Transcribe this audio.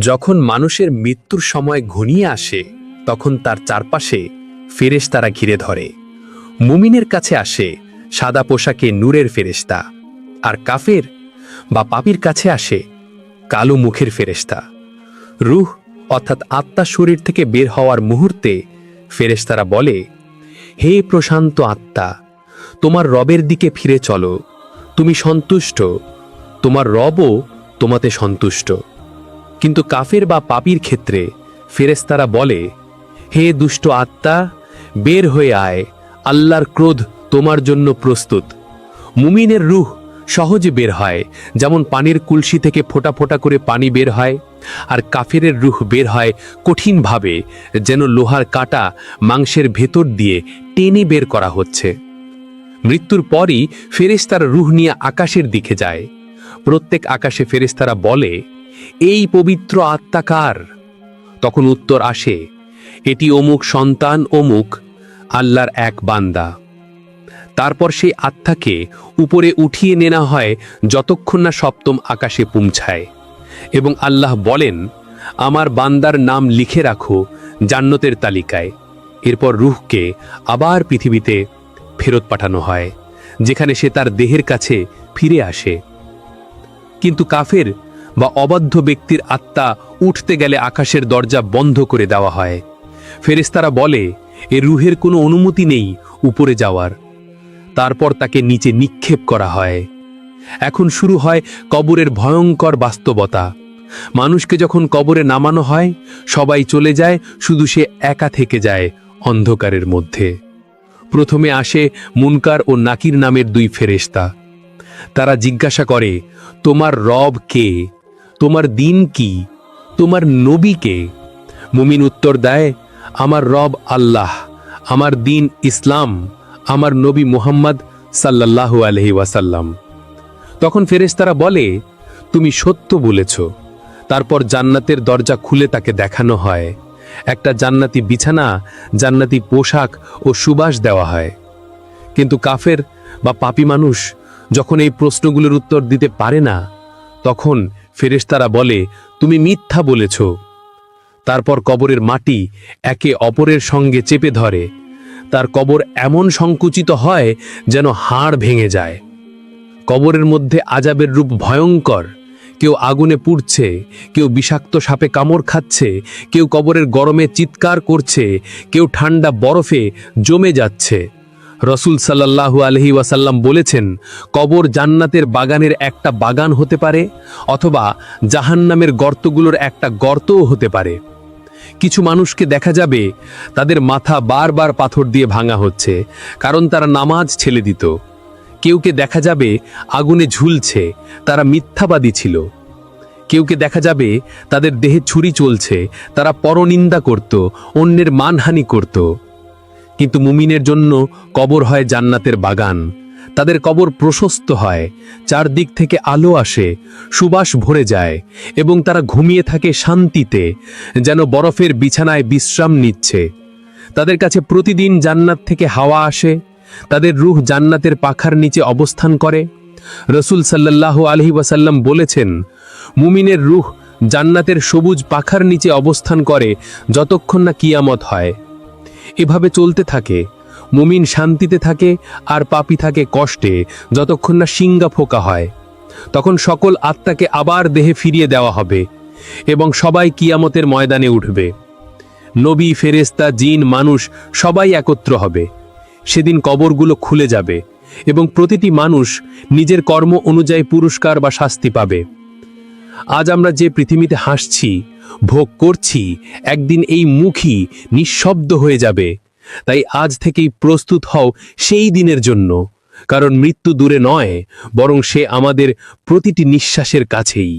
যখন মানুষের মৃত্যুর সময় ঘনিয়ে আসে, তখন তার চারপাশে ফেরেশতারা ঘিরে ধরে। মুমিনের কাছে আসে সাদা পোশাকে নূরের ফেরেশতা, আর কাফের বা পাপির কাছে আসে কালো মুখের ফেরেশতা। রুহ, অর্থাৎ আত্মা শরীর থেকে বের হওয়ার মুহূর্তে ফেরেশতারা বলে, হে প্রশান্ত আত্মা, তোমার রবের দিকে ফিরে চলো। তুমি সন্তুষ্ট। তোমার রবও তোমাতে সন্তুষ্ট। কিন্তু কাফের বা পাপির ক্ষেত্রে ফেরেস্তারা বলে, হে দুষ্ট আত্মা, বের হয়ে আয়, আল্লাহর ক্রোধ তোমার জন্য প্রস্তুত। মুমিনের রুহ সহজে বের হয়, যেমন পানির কুলসি থেকে ফোটা ফোটা করে পানি বের হয়, আর কাফেরের রুহ বের হয় কঠিনভাবে, যেন লোহার কাটা মাংসের ভেতর দিয়ে টেনে বের করা হচ্ছে। মৃত্যুর পরই ফেরেস্তার রুহ নিয়ে আকাশের দিকে যায়। প্রত্যেক আকাশে ফেরেস্তারা বলে এই পবিত্র আত্মাকার তখন উত্তর আসে, এটি অমুক সন্তান, অমুক আল্লাহর এক বান্দা। তারপর সেই আত্মাকে উপরে উঠিয়ে নেওয়া হয় যতক্ষণ না সপ্তম আকাশে পৌঁছায় এবং আল্লাহ বলেন, আমার বান্দার নাম লিখে রাখো জান্নতের তালিকায়। এরপর রুহকে আবার পৃথিবীতে ফেরত পাঠানো হয়, যেখানে সে তার দেহের কাছে ফিরে আসে। কিন্তু কাফের বা অবাধ্য ব্যক্তির আত্মা উঠতে গেলে আকাশের দরজা বন্ধ করে দেওয়া হয়। ফেরেস্তারা বলে, এ রুহের কোনো অনুমতি নেই উপরে যাওয়ার। তারপর তাকে নিচে নিক্ষেপ করা হয়। এখন শুরু হয় কবরের ভয়ঙ্কর বাস্তবতা। মানুষকে যখন কবরে নামানো হয়, সবাই চলে যায়, শুধু সে একা থেকে যায় অন্ধকারের মধ্যে। প্রথমে আসে মুনকার ও নাকির নামের দুই ফেরেশতা। তারা জিজ্ঞাসা করে, তোমার রব কে? তোমার দিন কি? তোমার নবী কে? মুমিন উত্তর দেয়, আমার রব আল্লাহ, আমার দিন ইসলাম, আমার নবী মুহাম্মদ সাল্লাল্লাহু আলহি ওয়াসাল্লাম। তখন ফেরেশতারা বলে, তুমি সত্য বলেছ। তারপর জান্নাতের দরজা খুলে তাকে দেখানো হয়। একটা জান্নাতি বিছানা, জান্নাতি পোশাক ও সুবাস দেওয়া হয়। কিন্তু কাফের বা পাপি মানুষ যখন এই প্রশ্নগুলোর উত্তর দিতে পারে না, তখন ফেরেশতারা বলে, তুমি মিথ্যা বলেছ। তারপর কবরের মাটি একে অপরের সঙ্গে চেপে ধরে। তার কবর এমন সংকুচিত হয় যেন হাড় ভেঙে যায়। কবরের মধ্যে আজাবের রূপ ভয়ঙ্কর। কেউ আগুনে পুড়ছে, কেউ বিষাক্ত সাপে কামড় খাচ্ছে, কেউ কবরের গরমে চিৎকার করছে, কেউ ঠান্ডা বরফে জমে যাচ্ছে। রসুল সাল্লাল্লাহু আলহি ওয়াসাল্লাম বলেছেন, কবর জান্নাতের বাগানের একটা বাগান হতে পারে অথবা জাহান্নামের গর্তগুলোর একটা গর্তও হতে পারে। কিছু মানুষকে দেখা যাবে, তাদের মাথা বারবার পাথর দিয়ে ভাঙা হচ্ছে, কারণ তারা নামাজ ছেলে দিত। কেউকে দেখা যাবে, আগুনে ঝুলছে, তারা মিথ্যাবাদী ছিল। কেউকে দেখা যাবে, তাদের দেহে ছুরি চলছে, তারা পরনিন্দা করত, অন্যের মানহানি করত। কিন্তু মুমিনের জন্য কবর হয় জান্নাতের বাগান। তাদের কবর প্রশস্ত হয়, চারদিক থেকে আলো আসে, সুবাস ভরে যায় এবং তারা ঘুমিয়ে থাকে শান্তিতে, যেন বরফের বিছানায় বিশ্রাম নিচ্ছে। তাদের কাছে প্রতিদিন জান্নাত থেকে হাওয়া আসে, তাদের রুহ জান্নাতের পাখার নিচে অবস্থান করে। রসুল সাল্লাল্লাহু আলহি ওয়াসাল্লাম বলেছেন, মুমিনের রুহ জান্নাতের সবুজ পাখার নিচে অবস্থান করে যতক্ষণ না কিয়ামত হয়। এভাবে চলতে থাকে। মুমিন শান্তিতে থাকে আর পাপি থাকে কষ্টে, যতক্ষণ না সিঙ্গা ফোকা হয়। তখন সকল আত্মাকে আবার দেহে ফিরিয়ে দেওয়া হবে এবং সবাই কিয়ামতের ময়দানে উঠবে। নবী ফেরেস্তা জিন, মানুষ সবাই একত্র হবে। সেদিন কবরগুলো খুলে যাবে এবং প্রতিটি মানুষ নিজের কর্ম অনুযায়ী পুরস্কার বা শাস্তি পাবে। আজ আমরা যে পৃথিবীতে হাসছি, ভোগ করছি, একদিন এই মুখই নিঃশব্দ হয়ে যাবে। তাই আজ থেকেই প্রস্তুত হও সেই দিনের জন্য, কারণ মৃত্যু দূরে নয়, বরং সে আমাদের প্রতিটি নিঃশ্বাসের কাছেই।